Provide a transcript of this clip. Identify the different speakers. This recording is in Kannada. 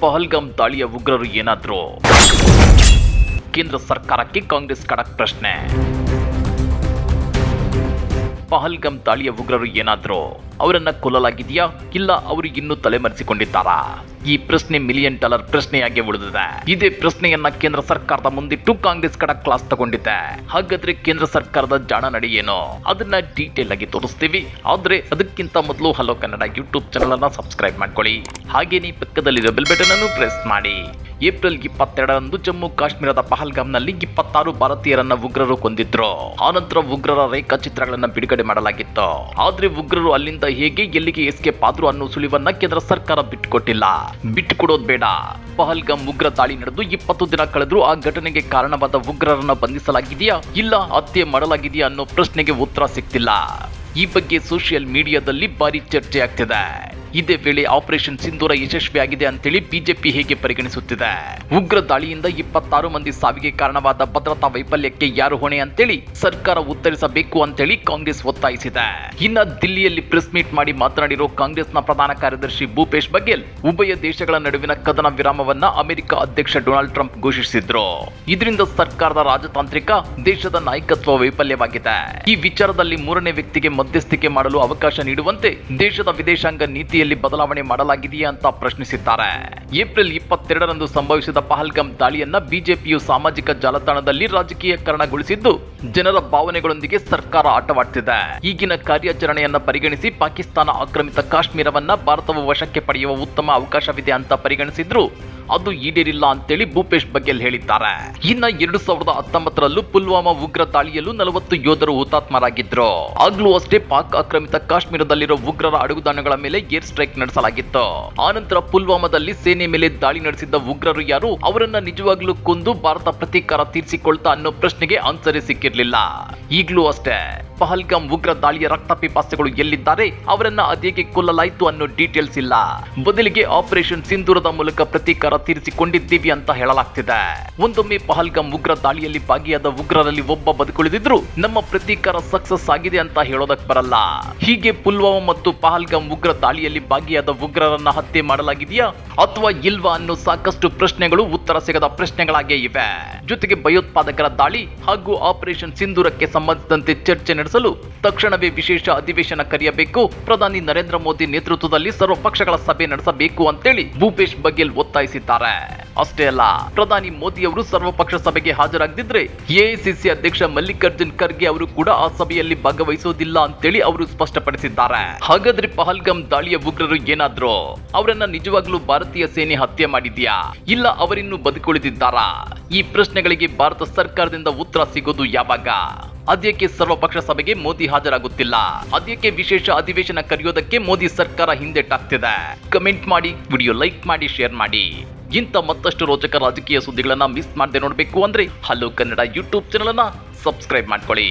Speaker 1: ಪಹಲ್ಗಾಮ್ ದಾಳಿಯ ಉಗ್ರರು ಏನಾದ್ರು? ಕೇಂದ್ರ ಸರ್ಕಾರಕ್ಕೆ ಕಾಂಗ್ರೆಸ್ ಖಡಕ್ ಪ್ರಶ್ನೆ. ಪಹಲ್ಗಮ್ ದಾಳಿಯ ಉಗ್ರರು ಏನಾದರೂ ಅವರನ್ನ ಕೊಲ್ಲಲಾಗಿದೆಯಾ? ಇಲ್ಲ, ಅವರು ಇನ್ನೂ ತಲೆಮರೆಸಿಕೊಂಡಿದ್ದಾರಾ? ಈ ಪ್ರಶ್ನೆ ಮಿಲಿಯನ್ ಡಾಲರ್ ಪ್ರಶ್ನೆಯಾಗಿ ಉಳಿದಿದೆ. ಇದೇ ಪ್ರಶ್ನೆಯನ್ನ ಕೇಂದ್ರ ಸರ್ಕಾರದ ಮುಂದಿಟ್ಟು ಕಾಂಗ್ರೆಸ್ ಕಡ ಕ್ಲಾಸ್ ತಗೊಂಡಿದೆ. ಹಾಗಾದ್ರೆ ಕೇಂದ್ರ ಸರ್ಕಾರದ ಜಾಣ ನಡಿ ಏನು? ಅದನ್ನ ಡೀಟೇಲ್ ಆಗಿ ತೋರಿಸ್ತೀವಿ. ಆದ್ರೆ ಅದಕ್ಕಿಂತ ಮೊದಲು ಹಲೋ ಕನ್ನಡ ಯೂಟ್ಯೂಬ್ ಚಾನಲ್ ಅನ್ನ ಸಬ್ಸ್ಕ್ರೈಬ್ ಮಾಡ್ಕೊಳ್ಳಿ. ಹಾಗೇನೇ ಪಕ್ಕದಲ್ಲಿರೋ ಬೆಲ್ ಬಟನ್ ಅನ್ನು ಪ್ರೆಸ್ ಮಾಡಿ. ಏಪ್ರಿಲ್ ಇಪ್ಪತ್ತೆರಡರಂದು ಜಮ್ಮು ಕಾಶ್ಮೀರದ ಪಹಲ್ಗಾಮ್ನಲ್ಲಿ ಇಪ್ಪತ್ತಾರು ಭಾರತೀಯರನ್ನ ಉಗ್ರರು ಕೊಂದಿದ್ರು. ಆನಂತರ ಉಗ್ರರ ರೇಖಾಚಿತ್ರಗಳನ್ನು ಬಿಡುಗಡೆ ಮಾಡಲಾಗಿತ್ತು. ಆದ್ರೆ ಉಗ್ರರು ಅಲ್ಲಿಂದ ಹೇಗೆ ಎಲ್ಲಿಗೆ ಎಸ್ಕೇಪ್ ಆದ್ರು ಅನ್ನೋ ಸುಳಿವನ್ನ ಕೇಂದ್ರ ಸರ್ಕಾರ ಬಿಟ್ಟುಕೊಟ್ಟಿಲ್ಲ. ಬಿಟ್ಟುಕೊಡೋದ್ ಬೇಡ. ಪಹಲ್ಗಾಮ್ ಉಗ್ರ ದಾಳಿ ನಡೆದು ಇಪ್ಪತ್ತು ದಿನ ಕಳೆದ್ರೂ ಆ ಘಟನೆಗೆ ಕಾರಣವಾದ ಉಗ್ರರನ್ನ ಬಂಧಿಸಲಾಗಿದೆಯಾ? ಇಲ್ಲ, ಹತ್ಯೆ ಮಾಡಲಾಗಿದೆಯಾ ಅನ್ನೋ ಪ್ರಶ್ನೆಗೆ ಉತ್ತರ ಸಿಗ್ತಿಲ್ಲ. ಈ ಬಗ್ಗೆ ಸೋಷಿಯಲ್ ಮೀಡಿಯಾದಲ್ಲಿ ಭಾರಿ ಚರ್ಚೆ ಆಗ್ತಿದೆ. ಇದೇ ವೇಳೆ ಆಪರೇಷನ್ ಸಿಂಧೂರ ಯಶಸ್ವಿಯಾಗಿದೆ ಅಂತೇಳಿ ಬಿಜೆಪಿ ಹೇಗೆ ಪರಿಗಣಿಸುತ್ತಿದೆ? ಉಗ್ರ ದಾಳಿಯಿಂದ ಇಪ್ಪತ್ತಾರು ಮಂದಿ ಸಾವಿಗೆ ಕಾರಣವಾದ ಭದ್ರತಾ ವೈಫಲ್ಯಕ್ಕೆ ಯಾರು ಹೊಣೆ ಅಂತೇಳಿ ಸರ್ಕಾರ ಉತ್ತರಿಸಬೇಕು ಅಂತೇಳಿ ಕಾಂಗ್ರೆಸ್ ಒತ್ತಾಯಿಸಿದೆ. ಇನ್ನ ದಿಲ್ಲಿಯಲ್ಲಿ ಪ್ರೆಸ್ ಮೀಟ್ ಮಾಡಿ ಮಾತನಾಡಿರೋ ಕಾಂಗ್ರೆಸ್ನ ಪ್ರಧಾನ ಕಾರ್ಯದರ್ಶಿ ಭೂಪೇಶ್ ಬಘೇಲ್, ಉಭಯ ದೇಶಗಳ ನಡುವಿನ ಕದನ ವಿರಾಮವನ್ನ ಅಮೆರಿಕ ಅಧ್ಯಕ್ಷ ಡೊನಾಲ್ಡ್ ಟ್ರಂಪ್ ಘೋಷಿಸಿದ್ರು. ಇದರಿಂದ ಸರ್ಕಾರದ ರಾಜತಾಂತ್ರಿಕ ದೇಶದ ನಾಯಕತ್ವ ವೈಫಲ್ಯವಾಗಿದೆ. ಈ ವಿಚಾರದಲ್ಲಿ ಮೂರನೇ ವ್ಯಕ್ತಿಗೆ ಮಧ್ಯಸ್ಥಿಕೆ ಮಾಡಲು ಅವಕಾಶ ನೀಡುವಂತೆ ದೇಶದ ವಿದೇಶಾಂಗ ನೀತಿಯಲ್ಲಿ ಬದಲಾವಣೆ ಮಾಡಲಾಗಿದೆಯಾ ಅಂತ ಪ್ರಶ್ನಿಸಿದ್ದಾರೆ. ಏಪ್ರಿಲ್ ಇಪ್ಪತ್ತೆರಡರಂದು ಸಂಭವಿಸಿದ ಪಹಲ್ಗಾಮ್ ದಾಳಿಯನ್ನ ಬಿಜೆಪಿಯು ಸಾಮಾಜಿಕ ಜಾಲತಾಣದಲ್ಲಿ ರಾಜಕೀಯಕರಣಗೊಳಿಸಿದ್ದು, ಜನರ ಭಾವನೆಗಳೊಂದಿಗೆ ಸರ್ಕಾರ ಆಟವಾಡ್ತಿದೆ. ಈಗಿನ ಕಾರ್ಯಾಚರಣೆಯನ್ನ ಪರಿಗಣಿಸಿ ಪಾಕಿಸ್ತಾನ ಆಕ್ರಮಿತ ಕಾಶ್ಮೀರವನ್ನ ಭಾರತವು ವಶಕ್ಕೆ ಪಡೆಯುವ ಉತ್ತಮ ಅವಕಾಶವಿದೆ ಅಂತ ಪರಿಗಣಿಸಿದ್ರು ಅದು ಈಡೇರಿಲ್ಲ ಅಂತೇಳಿ ಭೂಪೇಶ್ ಬಗ್ಗೆ ಹೇಳಿದ್ದಾರೆ. ಇನ್ನ ಎರಡು ಸಾವಿರದ ಹತ್ತೊಂಬತ್ತರಲ್ಲೂ ಪುಲ್ವಾಮಾ ಉಗ್ರ ದಾಳಿಯಲ್ಲೂ ನಲವತ್ತು ಯೋಧರು ಹುತಾತ್ಮರಾಗಿದ್ರು. ಆಗ್ಲೂ ಅಷ್ಟೇ ಪಾಕ್ ಆಕ್ರಮಿತ ಕಾಶ್ಮೀರದಲ್ಲಿರೋ ಉಗ್ರರ ಅಡುಗುದಾಣಗಳ ಮೇಲೆ ಏರ್ ಸ್ಟ್ರೈಕ್ ನಡೆಸಲಾಗಿತ್ತು. ಆನಂತರ ಪುಲ್ವಾಮಾದಲ್ಲಿ ಸೇನೆ ಮೇಲೆ ದಾಳಿ ನಡೆಸಿದ್ದ ಉಗ್ರರು ಯಾರು, ಅವರನ್ನ ನಿಜವಾಗ್ಲೂ ಕೊಂದು ಭಾರತ ಪ್ರತೀಕಾರ ತೀರಿಸಿಕೊಳ್ತಾ ಅನ್ನೋ ಪ್ರಶ್ನೆಗೆ ಆನ್ಸರೇ ಸಿಕ್ಕಿರ್ಲಿಲ್ಲ. ಈಗ್ಲೂ ಅಷ್ಟೇ. ಪಹಲ್ಗಾಮ್ ಉಗ್ರ ದಾಳಿಯ ರಕ್ತಪಿಪಾಸೆಗಳು ಎಲ್ಲಿದ್ದಾರೆ? ಅವರನ್ನ ಅದೇಗೆ ಕೊಲ್ಲಲಾಯಿತು ಅನ್ನೋ ಡೀಟೇಲ್ಸ್ ಇಲ್ಲ. ಬದಲಿಗೆ ಆಪರೇಷನ್ ಸಿಂಧೂರದ ಮೂಲಕ ಪ್ರತೀಕಾರ ತೀರಿಸಿಕೊಂಡಿದ್ದೀವಿ ಅಂತ ಹೇಳಲಾಗ್ತಿದೆ. ಒಂದೊಮ್ಮೆ ಪಹಲ್ಗಾಮ್ ಉಗ್ರ ದಾಳಿಯಲ್ಲಿ ಭಾಗಿಯಾದ ಉಗ್ರರಲ್ಲಿ ಒಬ್ಬ ಬದುಕುಳಿದಿದ್ರು ನಮ್ಮ ಪ್ರತೀಕಾರ ಸಕ್ಸಸ್ ಆಗಿದೆ ಅಂತ ಹೇಳೋದಕ್ ಬರಲ್ಲ. ಹೀಗೆ ಪುಲ್ವಾಮಾ ಮತ್ತು ಪಹಲ್ಗಾಮ್ ಉಗ್ರ ದಾಳಿಯಲ್ಲಿ ಭಾಗಿಯಾದ ಉಗ್ರರನ್ನ ಹತ್ಯೆ ಮಾಡಲಾಗಿದೆಯಾ? ಅಥವಾ ಇಲ್ವಾ ಅನ್ನೋ ಸಾಕಷ್ಟು ಪ್ರಶ್ನೆಗಳು ಉತ್ತರ ಸಿಗದ ಪ್ರಶ್ನೆಗಳಾಗೇ ಇವೆ. ಜೊತೆಗೆ ಭಯೋತ್ಪಾದಕರ ದಾಳಿ ಹಾಗೂ ಆಪರೇಷನ್ ಸಿಂಧೂರಕ್ಕೆ ಸಂಬಂಧಿಸಿದಂತೆ ಚರ್ಚೆ ನಡೆಸಲು ತಕ್ಷಣವೇ ವಿಶೇಷ ಅಧಿವೇಶನ ಕರೆಯಬೇಕು. ಪ್ರಧಾನಿ ನರೇಂದ್ರ ಮೋದಿ ನೇತೃತ್ವದಲ್ಲಿ ಸರ್ವಪಕ್ಷಗಳ ಸಭೆ ನಡೆಸಬೇಕು ಅಂತೇಳಿ ಭೂಪೇಶ್ ಬಘೇಲ್ ಒತ್ತಾಯಿಸಿದ್ದಾರೆ. ಅಷ್ಟೇ ಅಲ್ಲ, ಪ್ರಧಾನಿ ಮೋದಿ ಅವರು ಸರ್ವಪಕ್ಷ ಸಭೆಗೆ ಹಾಜರಾಗದಿದ್ರೆ ಎಐಸಿಸಿ ಅಧ್ಯಕ್ಷ ಮಲ್ಲಿಕಾರ್ಜುನ್ ಖರ್ಗೆ ಅವರು ಕೂಡ ಆ ಸಭೆಯಲ್ಲಿ ಭಾಗವಹಿಸೋದಿಲ್ಲ ಅಂತೇಳಿ ಅವರು ಸ್ಪಷ್ಟಪಡಿಸಿದ್ದಾರೆ. ಹಾಗಾದ್ರೆ ಪಹಲ್ಗಮ್ ದಾಳಿಯ ಉಗ್ರರು ಏನಾದ್ರು ಅವರನ್ನ ನಿಜವಾಗ್ಲೂ ಭಾರತೀಯ ಸೇನೆ ಹತ್ಯೆ ಮಾಡಿದ್ಯಾ? ಇಲ್ಲ, ಅವರಿನ್ನೂ ಬದುಕುಳಿದಿದ್ದಾರಾ? ಈ ಪ್ರಶ್ನೆಗಳಿಗೆ ಭಾರತ ಸರ್ಕಾರದಿಂದ ಉತ್ತರ ಸಿಗೋದು ಯಾವಾಗ? ಅದ್ಯಕ್ಕೆ ಸರ್ವಪಕ್ಷ ಸಭೆಗೆ ಮೋದಿ ಹಾಜರಾಗುತ್ತಿಲ್ಲ. ಅದ್ಯಕ್ಕೆ ವಿಶೇಷ ಅಧಿವೇಶನ ಕರೆಯೋದಕ್ಕೆ ಮೋದಿ ಸರ್ಕಾರ ಹಿಂದೆಟ್ಟಾಗ್ತಿದೆ ಕಮೆಂಟ್ ಮಾಡಿ, ವಿಡಿಯೋ ಲೈಕ್ ಮಾಡಿ, ಶೇರ್ ಮಾಡಿ. ಇಂಥ ಮತ್ತಷ್ಟು ರೋಚಕ ರಾಜಕೀಯ ಸುದ್ದಿಗಳನ್ನ ಮಿಸ್ ಮಾಡದೆ ನೋಡಬೇಕು ಅಂದ್ರೆ ಹಲೋ ಕನ್ನಡ ಯೂಟ್ಯೂಬ್ ಚಾನಲ್ ಅನ್ನ ಸಬ್ಸ್ಕ್ರೈಬ್ ಮಾಡ್ಕೊಳ್ಳಿ.